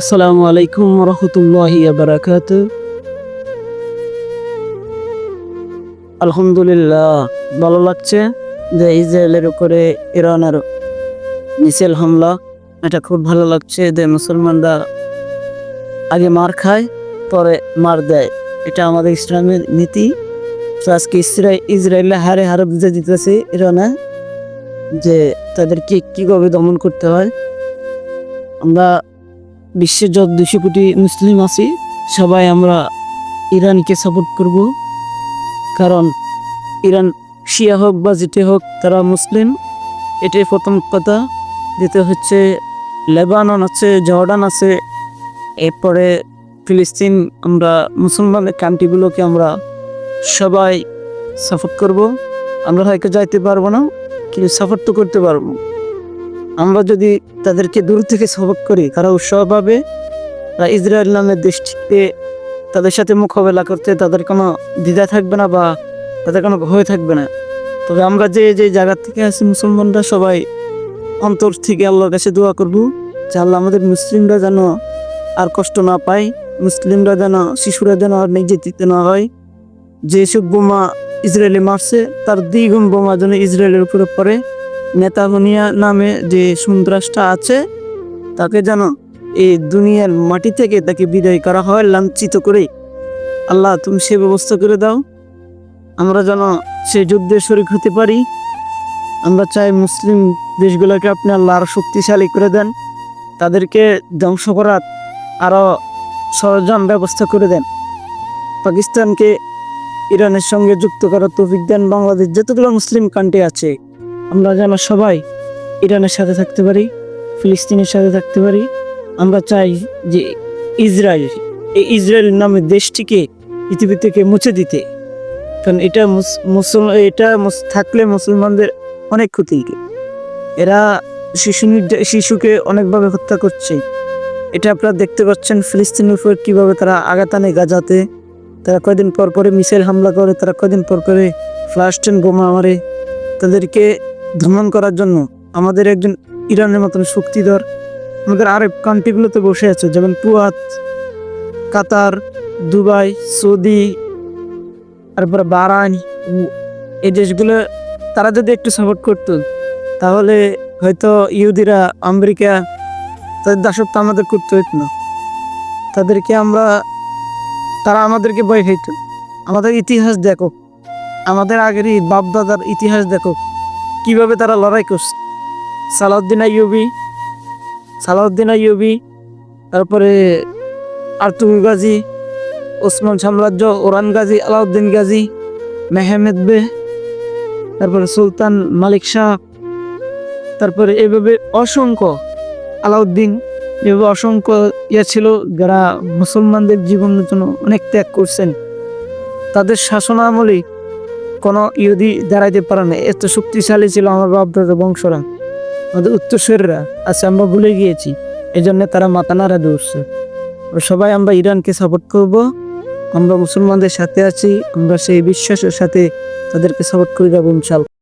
আসসালামু আলাইকুম রহমতুল্লাহি বারাকাত আলহামদুলিল্লাহ, ভালো লাগছে যে ইসরায়েলের উপরে ইরানের মিসাইল হামলা। এটা খুব ভালো লাগছে যে মুসলমানরা আগে মার খায়, পরে মার দেয়। এটা আমাদের ইসলামের নীতি। আজকে ইসরায়েল ইসরায়েলে হারে হারে বুঝে দিতেছে ইরানে যে তাদেরকে কীভাবে দমন করতে হয়। আমরা বিশ্বের যত দুশো কোটি মুসলিম আছি, সবাই আমরা ইরানকে সাপোর্ট করব। কারণ ইরান শিয়া হোক বা যেতে হোক, তারা মুসলিম। এটাই প্রথম কথা। দ্বিতীয় হচ্ছে, লেবানন আছে, জর্ডান আছে। এরপরে ফিলিস্তিন, আমরা মুসলমানের কান্ট্রিগুলোকে আমরা সবাই সাপোর্ট করব। আমরা হয়তো যাইতে পারব না, কিন্তু সাপোর্ট তো করতে পারব। আমরা যদি তাদেরকে দূর থেকে সবক করি, তারা উৎসাহ পাবে, তারা ইসরায়েল নামের দেশটিতে তাদের সাথে মোকাবেলা করতে তাদের কোনো দ্বিধা থাকবে না বা তাদের কোনো ভয় থাকবে না। তবে আমরা যে যে জায়গা থেকে আছি মুসলমানরা, সবাই অন্তর থেকে আল্লাহর কাছে দোয়া করব যে আল্লাহ আমাদের মুসলিমরা যেন আর কষ্ট না পায়, মুসলিমরা যেন, শিশুরা যেন আর নির্যাতিত না হয়। যেসব বোমা ইসরায়েলে মারছে, তার দ্বিগুণ বোমা যেন ইসরায়েলের উপরে পড়ে। নেতাবনিয়া নামে যে সন্ত্রাসটা আছে, তাকে যেন এই দুনিয়ার মাটি থেকে তাকে বিদায় করা হয়, লাঞ্ছিত করে। আল্লাহ, তুমি সে ব্যবস্থা করে দাও। আমরা যেন সে যুদ্ধে শরিক হতে পারি। আমরা চাই মুসলিম দেশগুলোকে আপনি আল্লাহ আরও শক্তিশালী করে দেন। তাদেরকে ধ্বংস করার আরও সরঞ্জাম ব্যবস্থা করে দেন। পাকিস্তানকে ইরানের সঙ্গে যুক্ত করার তৌফিক দেন। বাংলাদেশ যতগুলো মুসলিম কান্ট্রি আছে আমরা যেন সবাই ইরানের সাথে থাকতে পারি, ফিলিস্তিনের সাথে থাকতে পারি। আমরা চাই যে ইসরায়েল, এই ইসরায়েল নামের দেশটিকে পৃথিবী থেকে মুছে দিতে। কারণ এটা মুস- মুসল, এটা থাকলে মুসলমানদের অনেক ক্ষতি। এরা শিশু শিশুকে অনেকভাবে হত্যা করছে। এটা আপনারা দেখতে পাচ্ছেন ফিলিস্তিনের উপর কীভাবে তারা আঘাত আনে গাজাতে। তারা কয়দিন পর পরে মিসাইল হামলা করে, তারা কয়দিন পর করে ফ্লাস্টেন বোমা মারে। তাদেরকে দমন করার জন্য আমাদের একজন ইরানের মতন শক্তিধর, আমাদের আরব কান্ট্রিগুলোতে বসে আছে, যেমন কুয়াত, কাতার, দুবাই, সৌদি, তারপরে বারান এই দেশগুলো তারা যদি একটু সাপোর্ট করতো, তাহলে হয়তো ইহুদিরা আমেরিকা, তাদের দাসত্ব আমাদের করতে হইতো না। তাদেরকে আমরা, তারা আমাদেরকে ভয় খাইত। আমাদের ইতিহাস দেখো। আমাদের আগের এই বাপদাদার ইতিহাস দেখো। কীভাবে তারা লড়াই করছে? সালাউদ্দিন আইয়ুবি সালাউদ্দিন আইয়ুবি, তারপরে আর্তুল গাজী, ওসমান সাম্রাজ্য, Orhan Ghazi, Alauddin Ghazi, Mehmed Bey, তারপরে সুলতান মালিক শাহ, তারপরে এভাবে অসংখ্য আলাউদ্দিন, এভাবে অসংখ্য ইয়ে ছিল যারা মুসলমানদের জীবনের জন্য অনেক ত্যাগ করছেন। তাদের শাসনামলে কোনো ইহুদি দাঁড়াইতে পারে না। এত শক্তিশালী ছিল আমার বাপদাদা বংশরা আমাদের উত্তরস্বরীরা আচ্ছা আমরা ভুলে গিয়েছি। এই জন্য তারা মাথা নাড়া দৌড়ছে সবাই আমরা ইরানকে সাপোর্ট করব। আমরা মুসলমানদের সাথে আছি, আমরা সেই বিশ্বাসের সাথে তাদেরকে সাপোর্ট করে যাব ইনশাল্লাহ।